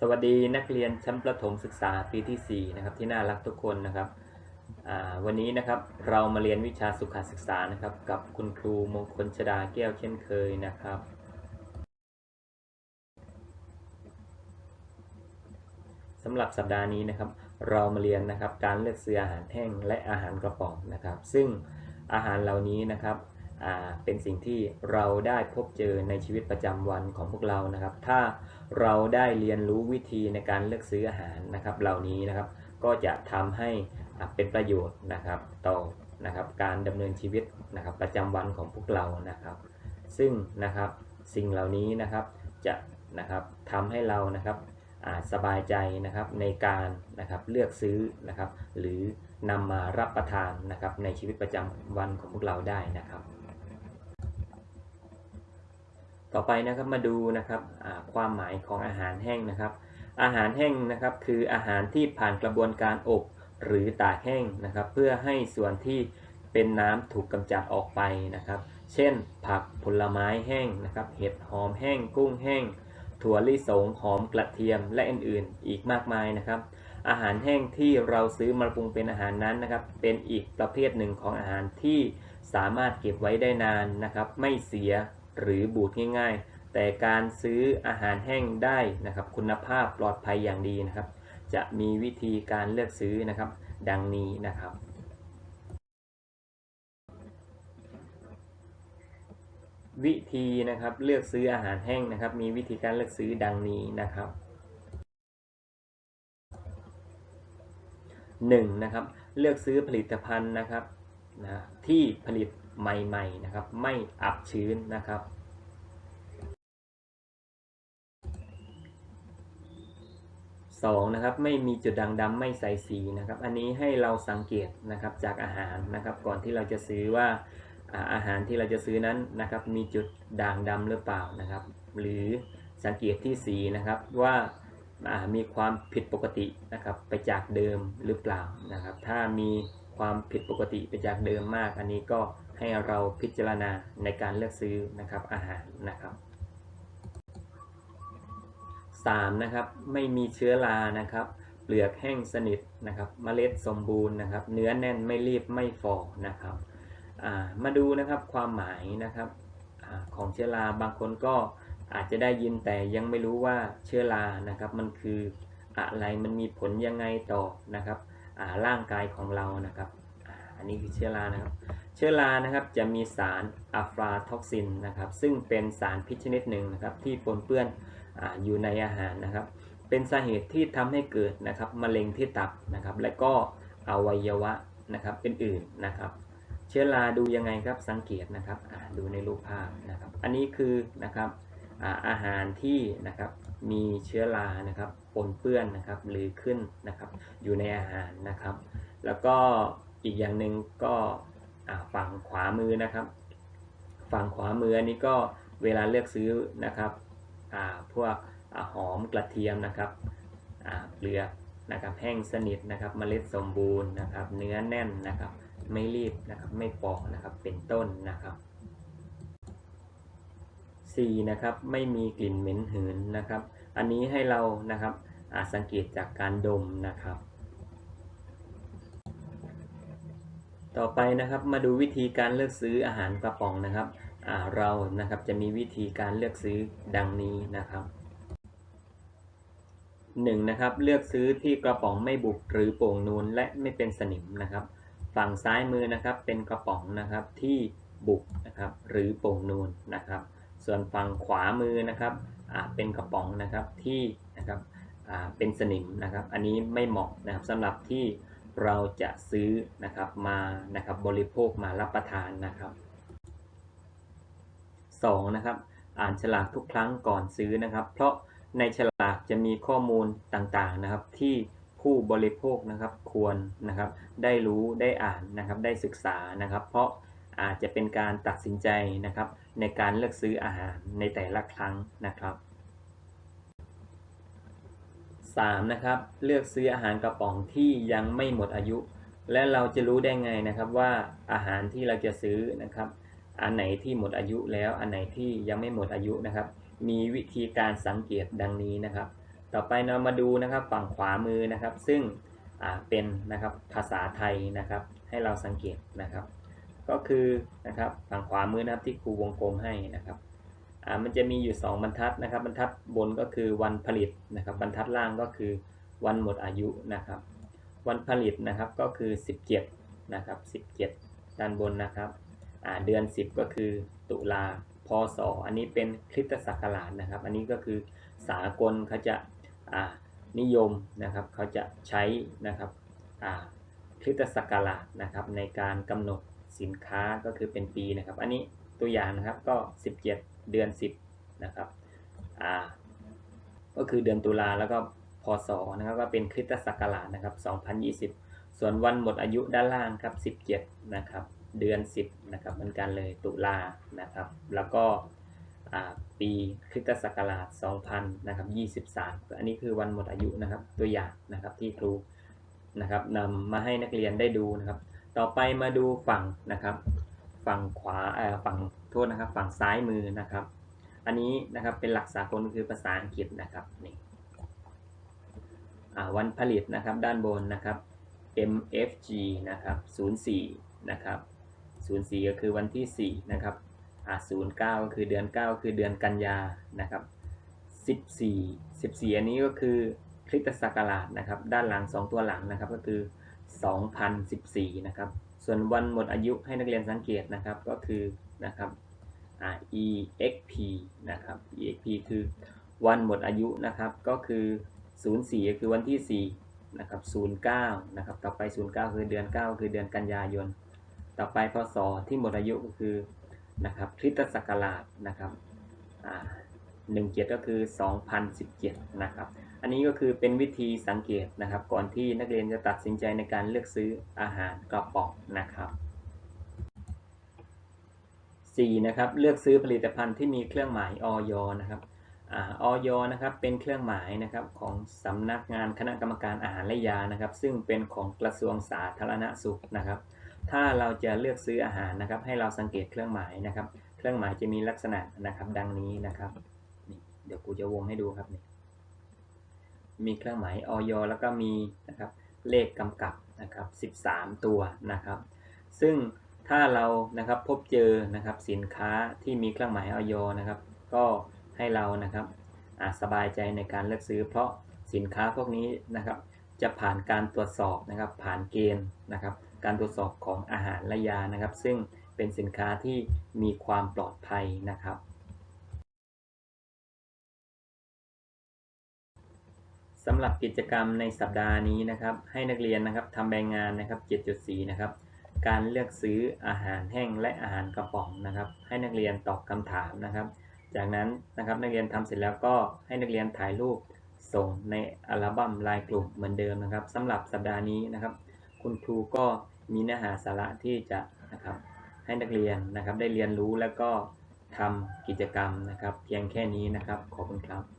สวัสดีนักเรียนชั้นประถมศึกษาปีที่ 4 นะครับ ที่น่ารักทุกคนนะครับวันนี้นะครับเรามาเรียนวิชาสุขศึกษานะครับ กับคุณครูมงคลชดาแก้วเช่นเคยนะครับ สำหรับสัปดาห์นี้นะครับ เรามาเรียนนะครับการเลือกซื้ออาหารแห้งและอาหารกระป๋องนะครับ ซึ่งอาหารเหล่านี้นะครับ เป็นสิ่งที่เราได้พบเจอในชีวิตประจำวันของพวกเรานะครับ ถ้าเราได้เรียนรู้วิธีในการเลือกซื้ออาหารนะครับ เหล่านี้นะครับก็จะทำให้เป็นประโยชน์นะครับต่อนะครับการดำเนินชีวิตนะครับประจำวันของพวกเรานะครับ ซึ่งนะครับสิ่งเหล่านี้นะครับจะนะครับทำให้เรานะครับสบายใจนะครับในการนะครับเลือกซื้อนะครับ หรือนำมารับประทานนะครับในชีวิตประจำวันของพวกเราได้นะครับ ต่อไปนะครับมาดูนะครับความหมายของอาหารแห้งนะครับ อาหารแห้งนะครับคืออาหารที่ผ่านกระบวนการอบหรือตากแห้งนะครับ เพื่อให้ส่วนที่เป็นน้ำถูกกำจัดออกไปนะครับ เช่น ผักผลไม้แห้งนะครับ เห็ดหอมแห้ง กุ้งแห้ง ถั่วลิสงหอมกระเทียมและอื่นๆ อีกมากมายนะครับ อาหารแห้งที่เราซื้อมาปรุงเป็นอาหารนั้นนะครับ เป็นอีกประเภทหนึ่งของอาหารที่สามารถเก็บไว้ได้นานนะครับ ไม่เสีย หรือบูดง่าย ๆ แต่การซื้ออาหารแห้งได้นะครับคุณภาพปลอดภัยอย่างดีนะครับ จะมีวิธีการเลือกซื้อนะครับ ดังนี้นะครับวิธีนะครับเลือกซื้ออาหารแห้งนะครับ มีวิธีการเลือกซื้อดังนี้นะครับหนึ่งนะครับเลือกซื้อผลิตภัณฑ์นะครับนะที่ผลิต ใหม่ๆนะครับ ไม่อับชื้นนะครับสองนะครับไม่มีจุดด่างดำไม่ใส่สีนะครับ อันนี้ให้เราสังเกตนะครับจากอาหารนะครับ ก่อนที่เราจะซื้อว่าอาหารที่เราจะซื้อนั้นนะครับ มีจุดด่างดำหรือเปล่านะครับ หรือสังเกตที่สีนะครับว่ามีความผิดปกตินะครับ ไปจากเดิมหรือเปล่านะครับ ถ้ามีความผิดปกติไปจากเดิมมาก อันนี้ก็ ให้เราพิจารณาในการเลือกซื้อนะครับอาหารนะครับ 3 นะครับไม่มีเชื้อรานะครับเปลือกแห้งสนิทนะครับเมล็ดสมบูรณ์นะครับ เนื้อแน่นไม่รีบไม่ฝ่อนะครับมาดูนะครับความหมายนะครับอของเชื้อราบางคนก็อาจจะได้ยินแต่ยังไม่รู้ว่าเชื้อรานะครับ มันคืออะไรมันมีผลยังไงต่อนะครับร่างกายของเรานะครับ อันนี้คือเชื้อรานะครับ เชื้อรานะครับจะมีสารอะฟลาท็อกซินนะครับ ซึ่งเป็นสารพิษชนิดหนึ่งนะครับ ที่ปนเปื้อนออยู่ในอาหารนะครับ เป็นสาเหตุที่ทำให้เกิดนะครับมะเร็งที่ตับนะครับ และก็อวัยวะนะครับอื่นนะครับ เชื้อราดูยังไงครับสังเกตนะครับดูในรูปภาพนะครับ อันนี้คือนะครับอาอาหารที่นะครับมีเชื้อรานะครับปนเปื้อนนะครับหรือขึ้นนะครับอยู่ในอาหารนะครับ แล้วก็ อีกอย่างหนึ่งก็ฝั่งขวามือนะครับ ฝั่งขวามืออันนี้ก็เวลาเลือกซื้อนะครับพวกอหอมกระเทียมนะครับเปลือกนะครับแห้งสนิทนะครับเมล็ดสมบูรณ์นะครับ เนื้อแน่นนะครับ ไม่รีบนะครับไม่ปอกนะครับเป็นต้นนะครับ 4. นะครับไม่มีกลิ่นเหม็นหืนนะครับ อันนี้ให้เรานะครับสังเกตจากการดมนะครับ ต่อไปนะครับมาดูวิธีการเลือกซื้ออาหารกระป๋องนะครับเรานะครับจะมีวิธีการเลือกซื้อดังนี้นะครับ 1. นะครับเลือกซื้อที่กระป๋องไม่บุกหรือโป่งนูนและไม่เป็นสนิมนะครับ ฝั่งซ้ายมือนะครับเป็นกระป๋องนะครับที่บุกนะครับหรือโป่งนูนนะครับ ส่วนฝั่งขวามือนะครับเป็นกระป๋องนะครับที่นะครับเป็นสนิมนะครับ อันนี้ไม่เหมาะนะครับสำหรับที่ เราจะซื้อนะครับมานะครับบริโภคมารับประทานนะครับ 2. นะครับอ่านฉลากทุกครั้งก่อนซื้อนะครับ เพราะในฉลากจะมีข้อมูลต่างๆนะครับ ที่ผู้บริโภคนะครับควรนะครับ ได้รู้ได้อ่านนะครับได้ศึกษานะครับ เพราะอาจจะเป็นการตัดสินใจนะครับ ในการเลือกซื้ออาหารในแต่ละครั้งนะครับ 3. นะครับเลือกซื้ออาหารกระป๋องที่ยังไม่หมดอายุ และเราจะรู้ได้ไงนะครับว่าอาหารที่เราจะซื้อนะครับ อันไหนที่หมดอายุแล้วอันไหนที่ยังไม่หมดอายุนะครับ มีวิธีการสังเกตดังนี้นะครับ ต่อไปเรามาดูนะครับฝั่งขวามือนะครับ ซึ่งเป็นนะครับภาษาไทยนะครับ ให้เราสังเกตนะครับ ก็คือนะครับฝั่งขวามือนะครับที่ครูวงกลมให้นะครับ มันจะมีอยู่ 2 บรรทัดนะครับ บรรทัดบนก็คือวันผลิตนะครับ บรรทัดล่างก็คือวันหมดอายุนะครับ วันผลิตนะครับก็คือ 17นะครับ17 ด้านบนนะครับเดือน 10 ก็คือตุลาพศอันนี้เป็นคริสตศักราชนะครับ อันนี้ก็คือสากลเขาจะานิยมนะครับเขาจะใช้นะครับคริสตศักราชนะครับในการกำหนดสินค้าก็คือเป็นปีนะครับ อันนี้ตัวอย่างนะครับก็ 17 เดือน 10นะครับอ่าก็คือเดือนตุลาแล้วก็พศนะครับก็เป็นคริสตศักราชนะครับ 2020 ส่วนวันหมดอายุด้านล่างครับ 17 นะครับ เดือน 10 นะครับเหมือนกันเลยตุลานะครับ แล้วก็อ่าปีคริสตศักราช 2000 นะครับ 23 อันนี้คือวันหมดอายุนะครับตัวอย่างนะครับที่ครูนะครับนำมาให้นักเรียนได้ดูนะครับ ต่อไปมาดูฝั่งนะครับ ฝั่งขวาเออฝั่งโทษนะครับ ฝั่งซ้ายมือนะครับ อันนี้นะครับเป็นหลักสากลคือภาษาอังกฤษนะครับนี่วันผลิตนะครับด้านบนนะครับ MFG นะครับ04นะครับ04 ก็คือวันที่4นะครับ09 ก็คือเดือน9ก็คือเดือนกันยานะครับ14 14 อันนี้ก็คือคริสตศักราชนะครับ ด้านหลัง 2 ตัวหลังนะครับ ก็คือ 2014 นะครับ ส่วนวันหมดอายุให้นักเรียนสังเกตนะครับก็คือนะครับอ่า EXP นะครับ EXP คือวันหมดอายุนะครับก็คือ 04ก็คือวันที่4นะครับ09นะครับต่อไป 09 คือเดือน 9 คือเดือนกันยายน ต่อไปพศที่หมดอายุก็คือนะครับคริสตศักราชนะครับอ่า17ก็คือ 2017 นะครับ อันนี้ก็คือเป็นวิธีสังเกตนะครับ ก่อนที่นักเรียนจะตัดสินใจในการเลือกซื้ออาหารกระป๋องนะครับ 4. นะครับเลือกซื้อผลิตภัณฑ์ที่มีเครื่องหมายออยนะครับอออยนะครับเป็นเครื่องหมายนะครับของสำนักงานคณะกรรมการอาหารและยานะครับ ซึ่งเป็นของกระทรวงสาธารณสุขนะครับ ถ้าเราจะเลือกซื้ออาหารนะครับ ให้เราสังเกตเครื่องหมายนะครับ เครื่องหมายจะมีลักษณะนะครับ ดังนี้นะครับนี่เดี๋ยวกูจะวงให้ดูครับนี่ มีเครื่องหมายออยแล้วก็มีนะครับเลขกำกับนะครับ 13 ตัวนะครับ ซึ่งถ้าเรานะครับพบเจอนะครับสินค้าที่มีเครื่องหมายออยนะครับ ก็ให้เรานะครับสบายใจในการเลือกซื้อ เพราะสินค้าพวกนี้นะครับ จะผ่านการตรวจสอบนะครับ ผ่านเกณฑ์นะครับ การตรวจสอบของอาหารและยานะครับ ซึ่งเป็นสินค้าที่มีความปลอดภัยนะครับ สำหรับกิจกรรมในสัปดาห์นี้นะครับ ให้นักเรียนนะครับทำใบงานนะครับ 7.4 นะครับ การเลือกซื้ออาหารแห้งและอาหารกระป๋องนะครับ ให้นักเรียนตอบคำถามนะครับ จากนั้นนะครับนักเรียนทำเสร็จแล้วก็ให้นักเรียนถ่ายรูปส่งในอัลบั้มลายกลุ่มเหมือนเดิมนะครับสำหรับสัปดาห์นี้นะครับ คุณครูก็มีเนื้อหาสาระที่จะนะครับให้นักเรียนนะครับได้เรียนรู้แล้วก็ทำกิจกรรมนะครับ เพียงแค่นี้นะครับขอบคุณครับ